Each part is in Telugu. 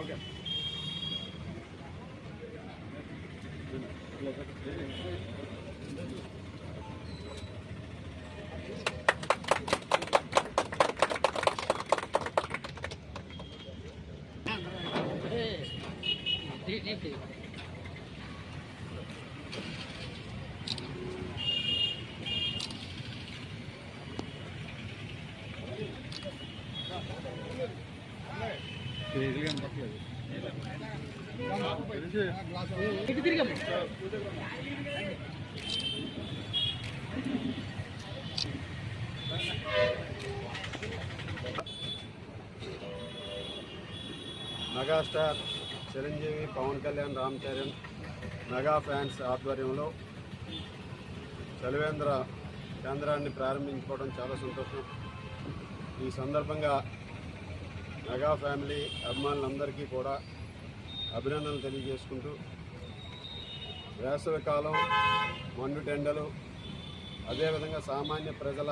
Okay All right. Megastar Chiranjeevi Pawan Kalyan Ram Charan mega fans ఆధ్వర్యంలో చలివేంద్ర కేంద్రాన్ని ప్రారంభించుకోవడం చాలా సంతోషం. ఈ సందర్భంగా మెగా ఫ్యామిలీ అభిమానులందరికీ కూడా అభినందనలు తెలియజేసుకుంటూ వేసవికాలం మండుటెండలు అదేవిధంగా సామాన్య ప్రజల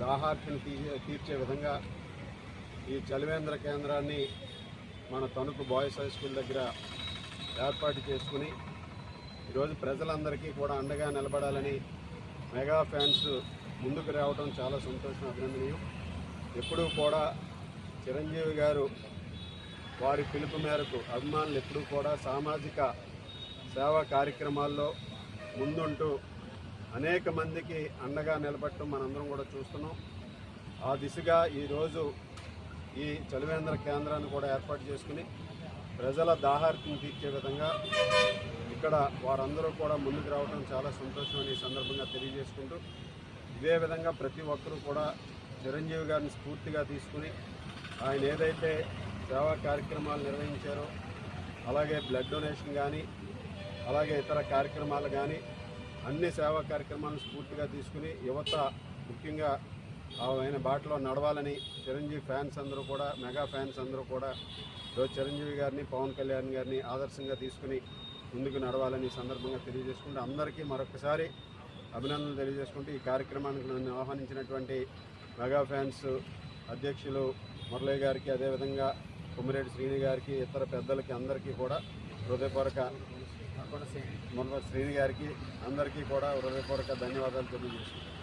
దాహార్తిని తీర్చే తీర్చే విధంగా ఈ చలివేంద్ర కేంద్రాన్ని మన తణుకు బాయ్స్ హై స్కూల్ దగ్గర ఏర్పాటు చేసుకుని ఈరోజు ప్రజలందరికీ కూడా అండగా నిలబడాలని మెగా ఫ్యాన్స్ ముందుకు రావడం చాలా సంతోషం అభినందనీయం. ఎప్పుడూ కూడా చిరంజీవి గారు వారి పిలుపు మేరకు అభిమానులు ఎప్పుడూ కూడా సామాజిక సేవా కార్యక్రమాల్లో ముందుంటూ అనేక మందికి అండగా నిలబడటం మనందరం కూడా చూస్తున్నాం. ఆ దిశగా ఈరోజు ఈ చలివేంద్ర కేంద్రాన్ని కూడా ఏర్పాటు చేసుకుని ప్రజల దాహార్తిని తీర్చే విధంగా ఇక్కడ వారందరూ కూడా ముందుకు రావడం చాలా సంతోషం ఈ సందర్భంగా తెలియజేసుకుంటూ ఇదే విధంగా ప్రతి ఒక్కరూ కూడా చిరంజీవి గారిని స్ఫూర్తిగా తీసుకుని ఆయన ఏదైతే సేవా కార్యక్రమాలు నిర్వహించారో అలాగే బ్లడ్ డొనేషన్ కానీ అలాగే ఇతర కార్యక్రమాలు కానీ అన్ని సేవా కార్యక్రమాలను స్ఫూర్తిగా తీసుకుని యువత ముఖ్యంగా ఆయన బాటలో నడవాలని చిరంజీవి ఫ్యాన్స్ అందరూ కూడా మెగా ఫ్యాన్స్ అందరూ కూడా చిరంజీవి గారిని పవన్ కళ్యాణ్ గారిని ఆదర్శంగా తీసుకుని ముందుకు నడవాలని సందర్భంగా తెలియజేసుకుంటూ అందరికీ మరొకసారి అభినందనలు తెలియజేసుకుంటూ ఈ కార్యక్రమానికి నన్ను ఆహ్వానించినటువంటి మెగా ఫ్యాన్స్ అధ్యక్షులు మురళి గారికి అదేవిధంగా కొమ్మిరెడ్డి శ్రీని గారికి ఇతర పెద్దలకి అందరికీ కూడా హృదయపూర్వక మురళ శ్రీని గారికి అందరికీ కూడా హృదయపూర్వక ధన్యవాదాలు తెలియజేస్తున్నాను.